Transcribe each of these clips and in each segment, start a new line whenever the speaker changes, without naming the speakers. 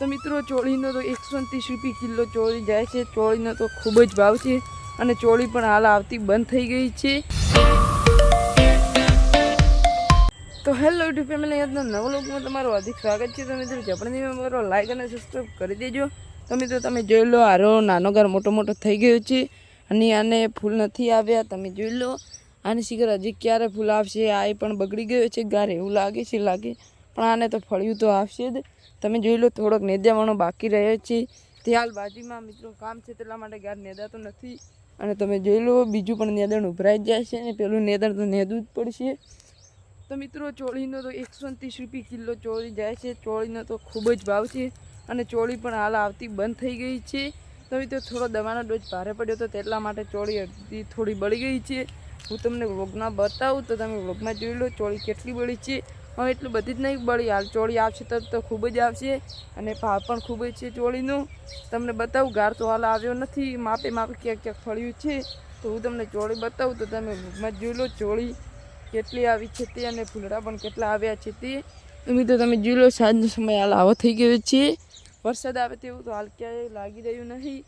તો મિત્રો ચોળીનો તો એકસો ત્રીસ રૂપિયા કિલો ચોળી જાય છે. ચોળીનો તો ખૂબ જ ભાવ છે અને ચોળી પણ હાલ આવતી બંધ થઈ ગઈ છે. તો હેલો યુટ્યુબ ફેમિલી, આજના નવો લોકમાં તમારું અધિક સ્વાગત છે. તો મિત્રો જપણની મારો લાઈક અને સબસ્ક્રાઈબ કરી દેજો. તો મિત્રો તમે જોઈ લો આરો નાનો ઘર મોટો મોટો થઈ ગયો છે. અને આને ફૂલ નથી આવ્યા, તમે જોઈ લો. આની શિખર હજી ક્યારે ફૂલ આવશે, આ પણ બગડી ગયો છે. ગાર એવું લાગે છે, લાગે. પણ આને તો ફળ્યું તો આવશે જ. તમે જોઈ લો, થોડોક નેદ્યાવાનો બાકી રહ્યો છે. તે હાલ બાજુમાં મિત્રો કામ છે તેટલા માટે ગાર નેદાતો નથી. અને તમે જોઈ લો, બીજું પણ નેદણ ઉભરાઈ જાય છે અને પેલું નેદણ તો નેદવું જ પડશે. તો મિત્રો ચોળીનો તો એકસો ત્રીસ રૂપિયા કિલો ચોળી જાય છે. ચોળીનો તો ખૂબ જ ભાવ છે અને ચોળી પણ હાલ આવતી બંધ થઈ ગઈ છે. તો મિત્રો થોડો દવાનો ડોઝ ભારે પડ્યો તો તેટલા માટે ચોળી અડધી થોડી બળી ગઈ છે. હું તમને વ્લોગમાં બતાવું તો તમે વ્લોગમાં જોઈ લો ચોળી કેટલી બળી છે. હવે એટલું બધી જ નહીં, બળી હાલ ચોળી આવશે તો તો ખૂબ જ આવશે અને ભાવ પણ ખૂબ જ છે ચોળીનું. તમને બતાવું, ગાર તો હાલ આવ્યો નથી, માપે માપે ક્યાંક ક્યાંક ફળ્યું છે. તો હું તમને ચોળી બતાવું, તો તમે મત જોઈ લો ચોળી કેટલી આવી છે તે અને ફૂલડા પણ કેટલા આવ્યા છે તે. મિત્રો, તમે જોઈ લો, સાંજનો સમય હાલ આવો થઈ ગયો છે. વરસાદ આવે તેવું તો હાલ ક્યાંય લાગી રહ્યું નહીં.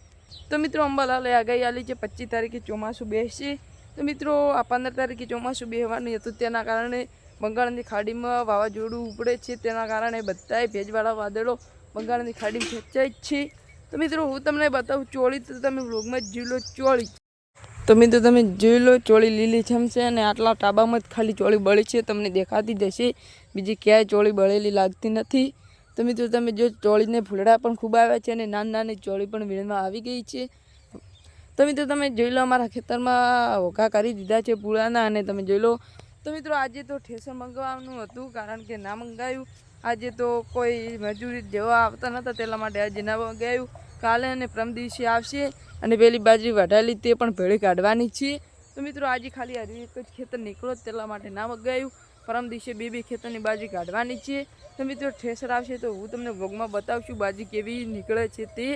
તો મિત્રો, અંબાલાલે આગાહી આલી છે, પચીસ તારીખે ચોમાસું બેસશે. તો મિત્રો, આ પંદર તારીખે ચોમાસું બેહવાનું હતું, તેના કારણે બંગાળની ખાડીમાં વાવાઝોડું ઉપડે છે તેના કારણે બધાય ભેજવાળા વાદળો બંગાળની ખાડીમાં ખેંચાય છે. તો મિત્રો, હું તમને બતાવું ચોળી, તો તમે વ્લોગમાં જોઈ લો ચોળી. તો મિત્રો, તમે જોઈ લો ચોળી લીલી છમ અને આટલા ટાબામાં જ ખાલી ચોળી બળી છે, તમને દેખાતી જશે. બીજી ક્યાંય ચોળી બળેલી લાગતી નથી. તો મિત્રો, તમે જો ચોળીને ફૂલડા પણ ખૂબ આવ્યા છે અને નાની નાની ચોળી પણ વીણમાં આવી ગઈ છે. તો મિત્રો, તમે જોઈ લો અમારા ખેતરમાં ઓઘા કરી દીધા છે પૂળાના અને તમે જોઈ લો તો મિત્રો આજે તો ઠેસર મંગાવવાનું હતું, કારણ કે ના મંગાવ્યું આજે તો કોઈ મજૂરી જેવા આવતા નહોતા તેના માટે આજે ના મંગાવ્યું કાલે અને પ્રમ દિવસે આવશે અને પેલી બાજરી વઢાયેલી તે પણ ભેળી કાઢવાની છે. તો મિત્રો આજે ખાલી હજુ એક જ ખેતર નીકળો તેના માટે ના મગાવ્યું પરમ દિવસે બે બે ખેતરની બાજરી કાઢવાની છે. તો મિત્રો ઠેસર આવશે તો હું તમને ભોગમાં બતાવશું બાજી કેવી નીકળે છે તે.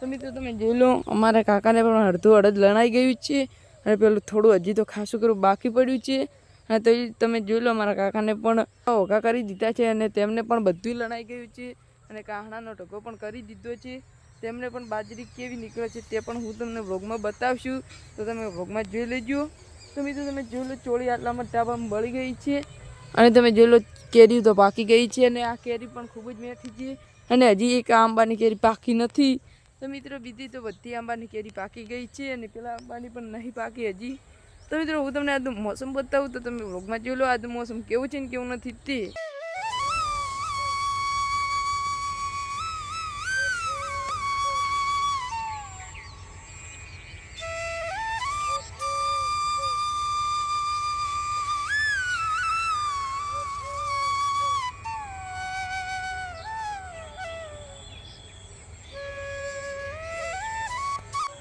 તો મિત્રો તમે જોઈ લો, અમારા કાકાને પણ અડધું અડદ લણાઈ ગયું છે. અને પેલું થોડું હજી તો ખાસું કરવું બાકી પડ્યું છે. અને તો તમે જોઈ લો, મારા કાકાને પણ ઓઘા કરી દીધા છે અને તેમને પણ બધું લણાઈ ગયું છે અને કાહણાનો ઢગો પણ કરી દીધો છે. તેમને પણ બાજરી કેવી નીકળે છે તે પણ હું તમને વ્લોગમાં બતાવશું. તો તમે વ્લોગમાં જોઈ લેજો. તો મિત્રો, તમે જોઈ લો, ચોળી આટલામાં ટાબામાં બળી ગઈ છે અને તમે જોઈ લો કેરી તો પાકી ગઈ છે અને આ કેરી પણ ખૂબ જ મેઠી છે અને હજી એક આંબાની કેરી પાકી નથી. તો મિત્રો, બીજી તો બધી આંબાની કેરી પાકી ગઈ છે અને પેલા આંબાની પણ નહીં પાકી હજી. તો મિત્રો, હું તમને આજનું મોસમ બતાવું તો તમે વ્લોગમાં જોઈ લો, આજનું મોસમ કેવું છે ને કેવું નથી તે.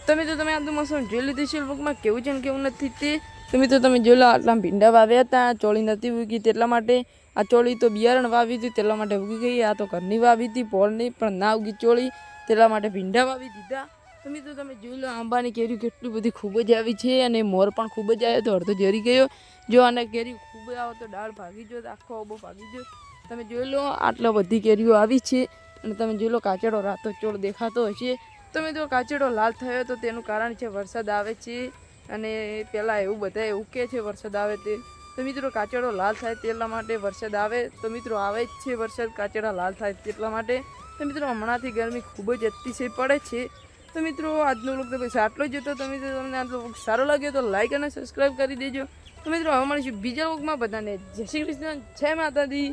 તમે તો તમે આજનું મોસમ જોઈ લીધું છે વ્લોગમાં કેવું છે ને કેવું નથી તે? તમે તો તમે જોઈ લો, આટલા ભીંડા વાવ્યા હતા, ચોળી નથી ઉગી તેટલા માટે. આ ચોળી તો બિયારણ વાવી હતી, તેટલા માટે ઉગી ગઈ. આ તો ઘરની વાવી હતી પોળની પણ ના ઉગી ચોળી. તેટલા માટે ભીંડા વાવી દીધા. તમે તો તમે જોઈ લો, આંબાની કેરી કેટલી બધી ખૂબ જ આવી છે અને મોર પણ ખૂબ જ આવ્યો તો અડધો જરી ગયો. જો આને કેરી ખૂબ આવે તો ડાળ ભાગી જો આખો અબો ભાગી જો તમે જોઈ લો, આટલા બધી કેરીઓ આવી છે. અને તમે જોઈ લો, કાચડો રાતો ચોળ દેખાતો હશે. તમે જો કાચડો લાલ થયો તો તેનું કારણ છે વરસાદ આવે છે અને પહેલાં એવું બધા એવું કહે છે વરસાદ આવે તે. તો મિત્રો કાચડો લાલ થાય તેટલા માટે વરસાદ આવે, તો મિત્રો આવે જ છે વરસાદ, કાચડા લાલ થાય તેટલા માટે. તો મિત્રો હમણાંથી ગરમી ખૂબ જ અતિશય પડે છે. તો મિત્રો આજનો લોક તો પછી આટલો જ હતો. તો મિત્રો તમને આટલો vlog સારો લાગ્યો તો લાઈક અને સબસ્ક્રાઈબ કરી દેજો. તો મિત્રો હવે મળીશું બીજા લોકમાં બધાને. જય શ્રી કૃષ્ણ. જય માતાજી.